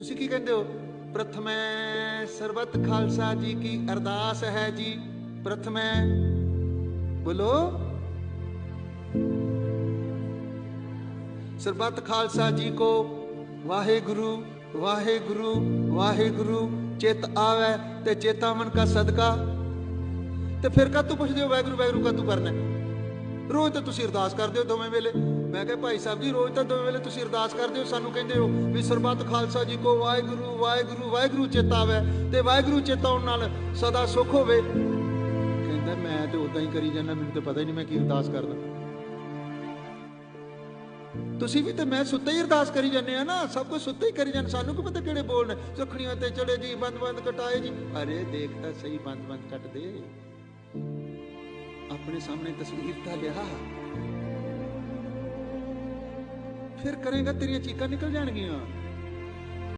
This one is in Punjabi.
ਤੁਸੀਂ ਕੀ ਕਹਿੰਦੇ ਹੋ? ਪ੍ਰਥਮੈ ਸਰਬਤ ਖਾਲਸਾ ਜੀ ਕੀ ਅਰਦਾਸ ਹੈ ਜੀ? ਪ੍ਰਥਮੈ ਬੋਲੋ। ਸਰਬਤ ਖਾਲਸਾ ਜੀ ਕੋ ਵਾਹਿਗੁਰੂ ਵਾਹਿਗੁਰੂ ਵਾਹਿਗੁਰੂ, ਚਿਤ ਆਵੇ ਤੇ ਚੇਤਾਵਨ ਕਾ ਸਦਕਾ। ਤੇ ਫਿਰ ਕਾ ਤੂੰ ਪੁੱਛਦੇ ਹੋ ਵਾਹਿਗੁਰੂ ਵਾਹਿਗੁਰੂ ਕਾ ਤੂੰ ਕਰਨਾ ਰੋਜ਼ ਤਾਂ ਤੁਸੀਂ ਅਰਦਾਸ ਕਰਦੇ ਹੋ ਦੋਵੇਂ ਵੇਲੇ। ਮੈਂ ਕਿਹਾ ਭਾਈ ਸਾਹਿਬ ਜੀ, ਰੋਜ਼ ਤਾਂ ਦੋਵੇਂ ਵੇਲੇ ਤੁਸੀਂ ਅਰਦਾਸ ਕਰਦੇ ਹੋ, ਸਾਨੂੰ ਕਹਿੰਦੇ ਹੋ ਵੀ ਸਰਬੱਤ ਖਾਲਸਾ ਜੀ ਕੋ ਵਾਹਿਗੁਰੂ ਵਾਹਿਗੁਰੂ ਵਾਹਿਗੁਰੂ ਚੇਤਾਵੇ ਤੇ ਵਾਹਿਗੁਰੂ ਚੇਤਾਉਣ ਨਾਲ ਸਦਾ ਸੁਖ ਹੋਵੇ। ਕਹਿੰਦਾ ਮੈਂ ਤੇ ਉਦਾਂ ਹੀ ਕਰੀ ਜਾਂਦਾ, ਮੈਨੂੰ ਤਾਂ ਪਤਾ ਹੀ ਨਹੀਂ ਮੈਂ ਕੀ ਅਰਦਾਸ ਕਰਦਾ। ਤੁਸੀਂ ਵੀ ਤੇ ਮੈਂ ਸੁੱਤੇ ਹੀ ਅਰਦਾਸ ਕਰੀ ਜਾਂਦੇ ਆ ਨਾ, ਸਭ ਕੁਝ ਸੁੱਤੇ ਹੀ ਕਰੀ ਜਾਂਦੇ, ਸਾਨੂੰ ਕੀ ਪਤਾ ਕਿਹੜੇ ਬੋਲ ਨੇ ਸੁਖਣੀਆਂ ਤੇ ਚੜੇ ਜੀ ਬੰਦ ਬੰਦ ਕਟਾਏ ਜੀ। ਅਰੇ ਦੇਖ ਤਾਂ ਸਹੀ ਬੰਦ ਬੰਦ ਕੱਟ ਦੇ ਆਪਣੇ ਸਾਹਮਣੇ ਤਸਵੀਰ ਤਾਂ ਲਿਆ ਫਿਰ ਕਰੇਗਾ ਤੇਰੀਆਂ ਚੀਕਾਂ ਨਿਕਲ ਜਾਣਗੀਆਂ।